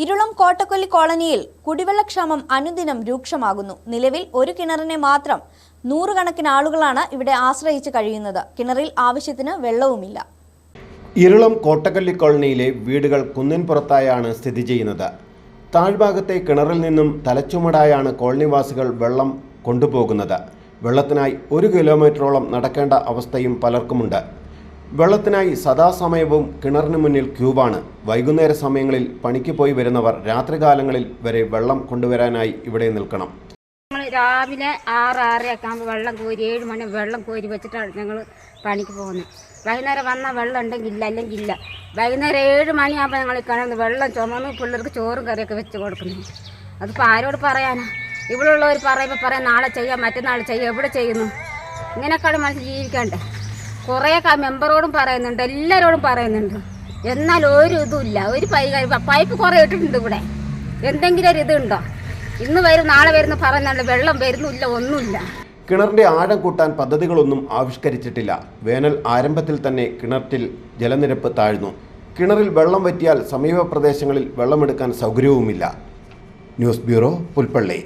ഇരുളം കോട്ടക്കൊല്ലി കോളനിയിൽ കുടിവെള്ളക്ഷാമം അനുദിനം രൂക്ഷമാകുന്നു. നിലവിൽ ഒരു കിണറിനെ മാത്രം നൂറുകണക്കിന് ആളുകളാണ് ഇവിടെ ആശ്രയിച്ച് കഴിയുന്നത്. കിണറിൽ ആവശ്യത്തിന് വെള്ളവുമില്ല. ഇരുളം കോട്ടക്കല്ലി കോളനിയിലെ വീടുകൾ കുന്നിൻപുറത്തായാണ് സ്ഥിതി ചെയ്യുന്നത്. താഴ്ഭാഗത്തെ കിണറിൽ നിന്നും തലച്ചുമടായാണ് കോളനിവാസികൾ വെള്ളം കൊണ്ടുപോകുന്നത്. വെള്ളത്തിനായി ഒരു കിലോമീറ്ററോളം നടക്കേണ്ട അവസ്ഥയും പലർക്കുമുണ്ട്. വെള്ളത്തിനായി സദാസമയവും കിണറിന് മുന്നിൽ ക്യൂബാണ്. വൈകുന്നേര സമയങ്ങളിൽ പണിക്ക് പോയി വരുന്നവർ രാത്രികാലങ്ങളിൽ വരെ വെള്ളം കൊണ്ടുവരാനായി ഇവിടെ നിൽക്കണം. രാവിലെ ആറ് ആറരയൊക്കെ ആകുമ്പോൾ വെള്ളം കോരി ഏഴ് മണി വെള്ളം കോരി വെച്ചിട്ടാണ് ഞങ്ങൾ പണിക്ക് പോകുന്നത് വൈകുന്നേരം വന്നാൽ വെള്ളം ഉണ്ടെങ്കിൽ ഇല്ല അല്ലെങ്കിൽ ഇല്ല. വൈകുന്നേരം ഏഴ് മണിയാകുമ്പോൾ ഞങ്ങൾ കിടന്ന് വെള്ളം ചുമന്ന് പിള്ളേർക്ക് ചോറും കറിയൊക്കെ വെച്ച് കൊടുക്കുന്നു അതിപ്പോൾ ആരോട് പറയാനാ? ഇവിടെയുള്ളവർ പറയുമ്പോൾ പറയാം നാളെ ചെയ്യാം മറ്റന്നാൾ ചെയ്യാം എവിടെ ചെയ്യുന്നു? ഇങ്ങനെയൊക്കെയാണ് മനസ്സിൽ ജീവിക്കണ്ടേ കുറേ മെമ്പറോടും പറയുന്നുണ്ട് എല്ലാവരോടും പറയുന്നുണ്ട്. എന്നാൽ ഒരു ഇതുമില്ല. ഒരു പൈപ്പ് പൈപ്പ് കുറേ ഇട്ടിട്ടുണ്ട് ഇവിടെ. എന്തെങ്കിലും ഒരു ഇതുണ്ടോ? ഇന്ന് വരും നാളെ വരുന്ന പറയുന്നുണ്ട് വെള്ളം വരുന്നില്ല ഒന്നുമില്ല. കിണറിന്റെ ആഴം കൂട്ടാൻ പദ്ധതികളൊന്നും ആവിഷ്കരിച്ചിട്ടില്ല. വേനൽ ആരംഭത്തിൽ തന്നെ കിണറ്റിൽ ജലനിരപ്പ് താഴ്ന്നു. കിണറിൽ വെള്ളം വറ്റിയാൽ സമീപ പ്രദേശങ്ങളിൽ വെള്ളമെടുക്കാൻ സൗകര്യവുമില്ല. News bureau Pulpally.